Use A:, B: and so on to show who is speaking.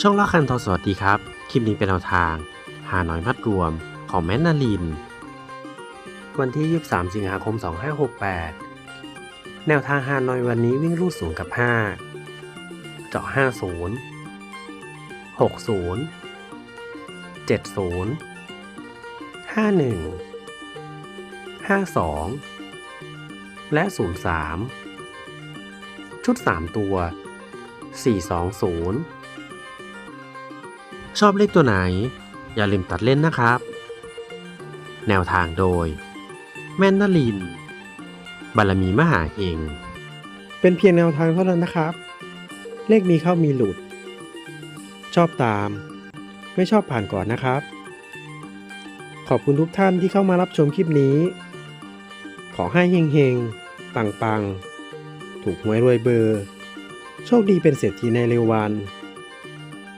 A: ช่องละคันทอสวัสดีครับ คลิปนี้เป็นแนวทาง หาหน่อยมัดรวมของแมนนาลิน วันที่ 23 สิงหาคม 2568 แนวทางหาหน่อยวันนี้วิ่งรูดศูนย์กับ 5 เจาะ 50 60 70 51 52 และ 03 ชุด 3 ตัว 420 ชอบเลขตัวไหน อย่าลืมตัดเล่นนะครับ แนวทางโดย แม่นนลิน บารมีมหาเฮงเป็นเพียงแนวทางเท่านั้นนะครับ เลขมีเข้ามีหลุด ชอบตาม ไม่ชอบผ่านก่อนนะครับ ขอบคุณทุกท่านที่เข้ามารับชมคลิปนี้ ขอให้เฮงเฮงปังปังๆ ถูกหวยรวยเบอร์ โชคดีเป็นเศรษฐีในเร็ววัน